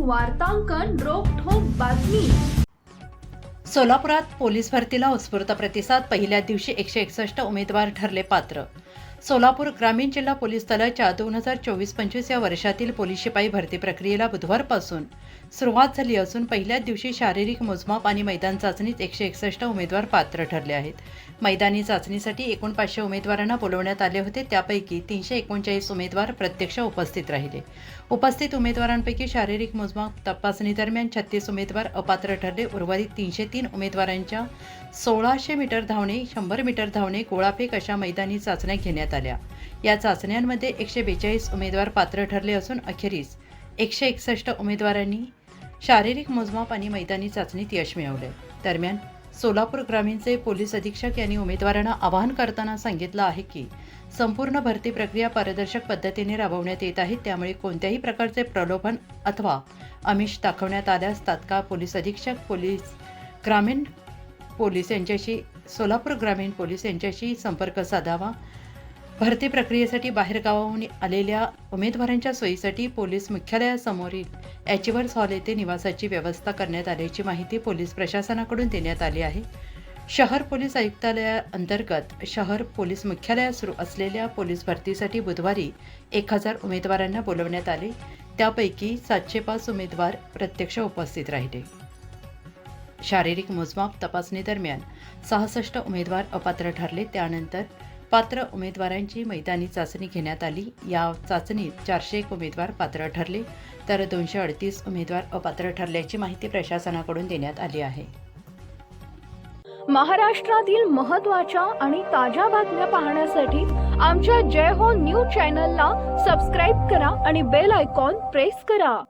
वार्तांकन रोखोक बातमी. सोलापुरात पोलीस भरतीला उत्स्फूर्त प्रतिसाद. पहिल्या दिवशी एकशे एकसष्ट उमेदवार ठरले पात्र. सोलापूर ग्रामीण जिल्हा पोलीस दलाच्या दोन हजार चोवीस पंचवीस या वर्षातील पोलीस शिपाई भरती प्रक्रियेला बुधवारपासून सुरुवात झाली असून पहिल्याच दिवशी शारीरिक मोजमाप आणि मैदान चाचणीत एकशे एकसष्ट उमेदवार पात्र ठरले आहेत. मैदानी चाचणीसाठी एकूण पाचशे उमेदवारांना बोलवण्यात आले होते. त्यापैकी तीनशे एकोणचाळीस उमेदवार प्रत्यक्ष उपस्थित राहिले. उपस्थित उमेदवारांपैकी शारीरिक मोजमाप तपासणीदरम्यान छत्तीस उमेदवार अपात्र ठरले. उर्वरित तीनशे तीन उमेदवारांच्या सोळाशे मीटर धावणे शंभर मीटर धावणे गोळाफेक अशा मैदानी चाचण्या घेण्यात आल्या. या चाचण्यांमध्ये एकशे बेचाळीस उमेदवार पात्र ठरले असून अखेरीस एकशे एकसष्ट उमेदवारांनी शारीरिक मोजमाप आणि मैदानी चाचणीत यश मिळवले. दरम्यान सोलापूर ग्रामीणचे पोलीस अधीक्षक यांनी उमेदवारांना आवाहन करताना सांगितलं आहे की संपूर्ण भरती प्रक्रिया पारदर्शक पद्धतीने राबवण्यात येत आहे. त्यामुळे कोणत्याही प्रकारचे प्रलोभन अथवा आमिष दाखवण्यात आल्यास तात्काळ पोलीस अधीक्षक पोलीस ग्रामीण पोलीस यांच्याशी सोलापूर ग्रामीण पोलीस यांच्याशी संपर्क साधावा. भरती प्रक्रियेसाठी बाहेरगावाहून आलेल्या उमेदवारांच्या सोयीसाठी पोलीस मुख्यालयासमोरील एचवर्स हॉल येथे निवासाची व्यवस्था करण्यात आल्याची माहिती पोलीस प्रशासनाकडून देण्यात आली आहे. शहर पोलीस आयुक्तालयाअंतर्गत शहर पोलीस मुख्यालयात सुरू असलेल्या पोलीस भरतीसाठी बुधवारी एक हजार उमेदवारांना बोलवण्यात आले. त्यापैकी सातशे पाच उमेदवार प्रत्यक्ष उपस्थित राहिले. शारीरिक मोजमाप तपासणीदरम्यान सहासष्ट उमेदवार अपात्र ठरले. त्यानंतर पात्र उमेदवारांची मैदानी चाचणी घेण्यात आली. या चाचणीत चारशे एक उमेदवार पात्र ठरले. तर दोनशे अडतीस उमेदवार अपात्र ठरल्याची माहिती प्रशासनाकडून देण्यात आली आहे. महाराष्ट्रातील महत्त्वाच्या आणि ताज्या बातम्या पाहण्यासाठी आमच्या जय हो न्यूज चॅनलला सबस्क्राईब करा आणि बेल आयकॉन प्रेस करा.